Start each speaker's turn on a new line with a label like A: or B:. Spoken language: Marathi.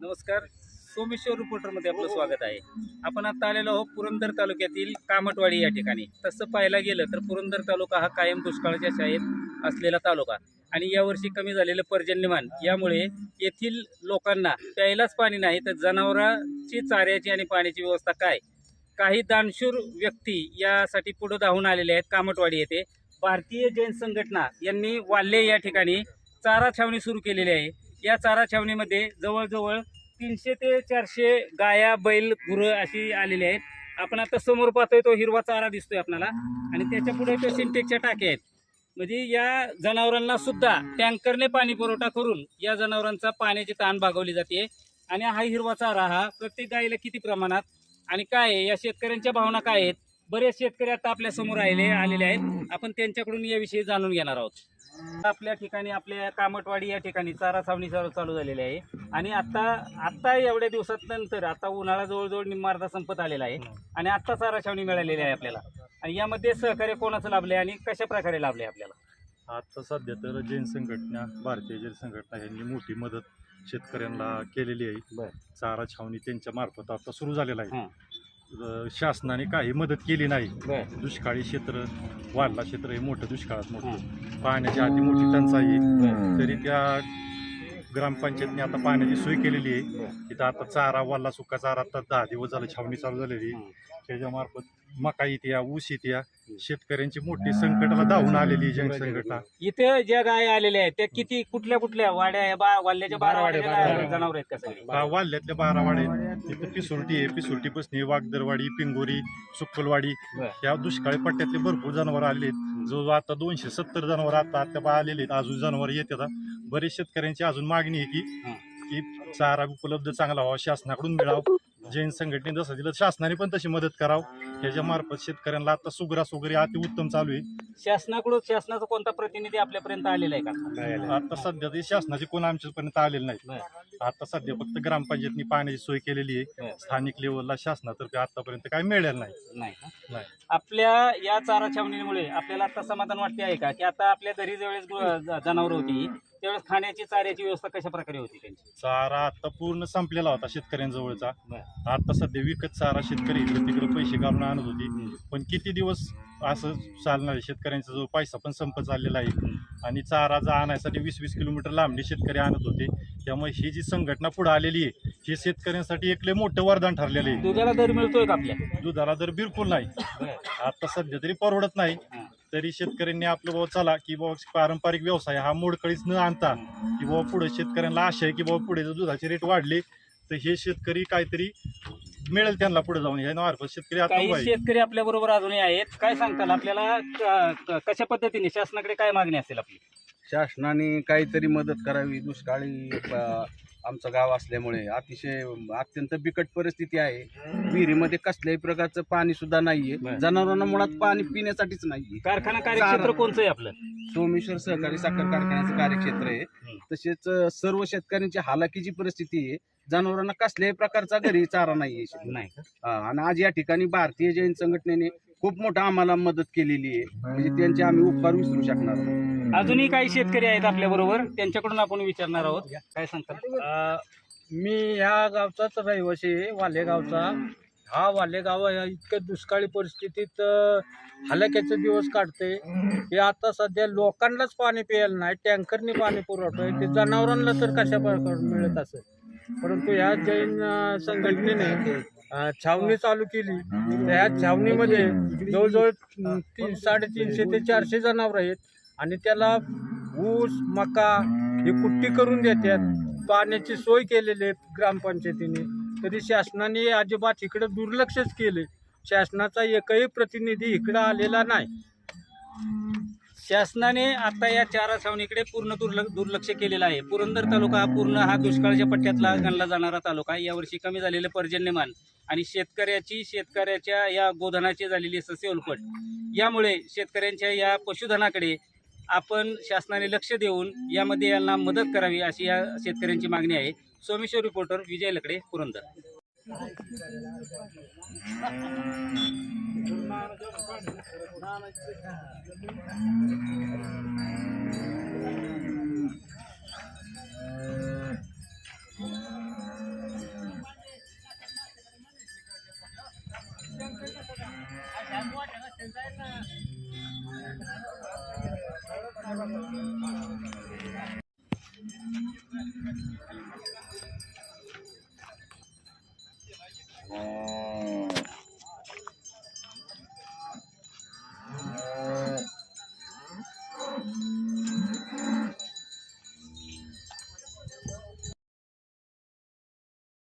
A: नमस्कार. सोमेश्वर रिपोर्टरमध्ये आपलं स्वागत आहे. आपण आता आलेलो आहोत पुरंदर तालुक्यातील कामटवाडी या ठिकाणी. तसं पाहायला गेलं तर पुरंदर तालुका हा कायम दुष्काळाच्या शाळेत असलेला तालुका. आणि यावर्षी कमी झालेलं पर्जन्यमान यामुळे येथील लोकांना प्यायलाच पाणी नाही तर जनावरांची चाऱ्याची आणि पाण्याची व्यवस्था काय? काही दानशूर व्यक्ती यासाठी पुढं धावून आलेले आहेत कामटवाडी येथे. भारतीय जैन संघटना यांनी वाल्ले या ठिकाणी चारा छावणी सुरू केलेली आहे. या चारा छावणीमध्ये जवळजवळ तीनशे ते चारशे गाया बैल गुरं अशी आलेली आहेत. आपण आता समोर पाहतोय तो हिरवा चारा दिसतोय आपल्याला. आणि त्याच्या पुढे तो सिंटेक्सच्या टाक्या आहेत. म्हणजे या जनावरांना सुद्धा टँकरने पाणी पुरवठा करून या जनावरांचा पाण्याची ताण भागवली जाते. आणि हा हिरवा चारा हा प्रत्येक गायीला किती प्रमाणात आणि काय आहे? या शेतकऱ्यांच्या भावना काय आहेत? बरेच शेतकरी आता आपल्यासमोर आलेले आलेले आहेत. आपण त्यांच्याकडून याविषयी जाणून घेणार आहोत. आपल्या ठिकाणी आपल्या कामटवाडी या ठिकाणी चारा छावणी चालू चालू झालेली आहे. आणि आता आता एवढ्या दिवसात नंतर आता उन्हाळा जवळजवळ निम्मार्धा संपत आलेला आहे. आणि आता चारा छावणी मिळालेली आहे आपल्याला. आणि यामध्ये सहकार्य कोणाचं लाभले आणि कशा प्रकारे लाभले आपल्याला?
B: आता सध्या तर जैन संघटना भारतीय जैन संघटना यांनी मोठी मदत शेतकऱ्यांना केलेली आहे. चारा छावणी त्यांच्या मार्फत आता सुरू झालेला आहे. शासनाने काही मदत केली नाही. दुष्काळी क्षेत्र वाढला क्षेत्र हे मोठं दुष्काळात मोठं. पाण्याची अति मोठी टंचाई तरी त्या ग्रामपंचायतने आता पाण्याची सोय केलेली आहे. तिथं आता चारा वाला सुका चारा आता दहा दिवस झालं छावणी चालू झालेली. आहे. त्याच्यामार्फत मका येते या ऊस येते या. शेतकऱ्यांची मोठी संकटाला धावून आलेली जैन
A: इथे ज्या गाय आलेल्या आहेत त्या किती कुठल्या कुठल्या? वाड्या बा वाल्ल्याच्या बारा वाड्या जनावर आहेत का सगळे?
B: बा- तिथं पिसुर्टी आहे पिसुर्टी पसनी वागदरवाडी पिंगोरी सुक्कलवाडी
A: बरं.
B: या दुष्काळी पट्ट्यातले भरपूर जनावर आले आहेत. जो आता दोनशे सत्तर जनावर आता आता बा आलेले आहेत. अजून जनावर येतात. बरेच शेतकऱ्यांची अजून मागणी आहे की. की चारा उपलब्ध चांगला व्हावा शासनाकडून मिळावा जैन संघटनेने जसं दिलं शासनाने पण तशी मदत करावं त्याच्या मार्फत शेतकऱ्यांना आता सुग्रास वगैरे अति उत्तम चालू आहे
A: शासनाकडून शासनाचा कोणता प्रतिनिधी आपल्यापर्यंत आलेला आहे का
B: आता सध्या ते शासनाचे कोण आमच्यापर्यंत आलेले नाही. आता सध्या फक्त ग्रामपंचायतनी पाण्याची सोय केलेली आहे. स्थानिक लेवलला शासनातर्फे आतापर्यंत काही मिळेल नाही
A: नाही का?
B: नाही.
A: आपल्या या चारा छावणीमुळे आपल्याला आता समाधान वाटते आहे का की आता आपल्या घरी ज्यावेळेस जनावर होती त्यावेळेस खाण्याची चाऱ्याची व्यवस्था कशा प्रकारे होती त्यांची
B: चारा आता पूर्ण संपलेला होता शेतकऱ्यांजवळचा
A: बरं.
B: आता सध्या विकत चारा शेतकरी इकडे तिकडे पैसे घालून आणत होती. पण किती दिवस असं चालणार आहे? शेतकऱ्यांचा जो पैसा पण संपत चाललेला आहे. आणि चारा जा आणायसाठी वीस वीस किलोमीटर लांबणी शेतकरी आणत होते. त्यामुळे ही जी संघटना पुढे आलेली आहे ही शेतकऱ्यांसाठी एक लय मोठं वरदान ठरलेलं आहे.
A: दुधाला दर मिळतोय का आपल्या?
B: दुधाला दर बिलकुल नाही. आता सध्या तरी परवडत नाही. तरी शेतकऱ्यांनी आपलं बाबा चला की बाबा पारंपरिक व्यवसाय हा मोडकळीच न आणता की बाबा पुढे शेतकऱ्यांना आशा आहे की बाबा पुढे जर दुधाचे रेट वाढले तर हे शेतकरी काहीतरी मिळेल त्यांना पुढे जाऊन मार्फत शेतकरी आता
A: काही
B: उभा आहे.
A: शेतकरी आपल्या बरोबर अजूनही आहेत. काय सांगताल आपल्याला? क- क- कशा पद्धतीने शासनाकडे काय मागणी असेल आपली?
C: शासनाने काहीतरी मदत करावी. दुष्काळी अ, आमचं गाव असल्यामुळे अतिशय अत्यंत बिकट परिस्थिती आहे. विहिरीमध्ये कसल्याही प्रकारचं पाणी सुद्धा नाहीये.
A: बरं.
C: जनावरांना मुळात पाणी पिण्यासाठीच नाहीये.
A: कारखाना कार्यक्षेत्र. कोणचं आहे आपलं?
C: सोमेश्वर सहकारी साखर कारखान्याचं कार्यक्षेत्र आहे. तसेच अ, सर्व शेतकऱ्यांची हालाकीची परिस्थिती आहे. जनावरांना कसल्याही प्रकारचा घरी चारा नाहीये
A: नाही का?
C: आणि आज या ठिकाणी भारतीय जैन संघटनेने खूप मोठा आम्हाला मदत केलेली आहे. म्हणजे त्यांचे आम्ही उपकार विसरू शकणार नाही.
A: अजूनही काही शेतकरी आहेत आपल्या बरोबर. त्यांच्याकडून आपण विचारणार आहोत. काय सांगताल
D: अ, मी ह्या गावचाच रहिवासी आहे वालेगावचा. हा वालेगाव या इतक्या दुष्काळी परिस्थितीत हलाक्याचे दिवस काढते हे आता सध्या लोकांनाच पाणी प्यायला नाही टँकरने पाणी पुरवतोय. ते जनावरांना तर कशा प्रकारे मिळत असेल? परंतु या जैन संघटनेने छावणी चालू केली. या छावणीमध्ये जवळजवळ तीन साडेतीनशे ते चारशे जनावर आहेत आणि त्याला ऊस मका हे कुट्टी करून देतात. पाण्याची सोय केलेली आहे ग्रामपंचायतीने. तरी शासनाने अजिबात इकडं दुर्लक्षच केले शासनाचा एकही प्रतिनिधी इकडं आलेला नाही.
A: शासनाने आता या चारा छावणीकडे पूर्ण दुर्लक्ष दुर्लक्ष केलेलं आहे. पुरंदर तालुका हा पूर्ण हा दुष्काळाच्या पट्ट्यातला गणला जाणारा तालुका आहे. यावर्षी कमी झालेलं पर्जन्यमान आणि शेतकऱ्याची शेतकऱ्याच्या या गोधनाची झालेली सस्यउलपट यामुळे शेतकऱ्यांच्या या पशुधनाकडे आपण शासनाने लक्ष देऊन यामध्ये यांना मदत करावी अशी या शेतकऱ्यांची मागणी आहे. Someshwar reporter Vijay Lakade Purandar. Thank you.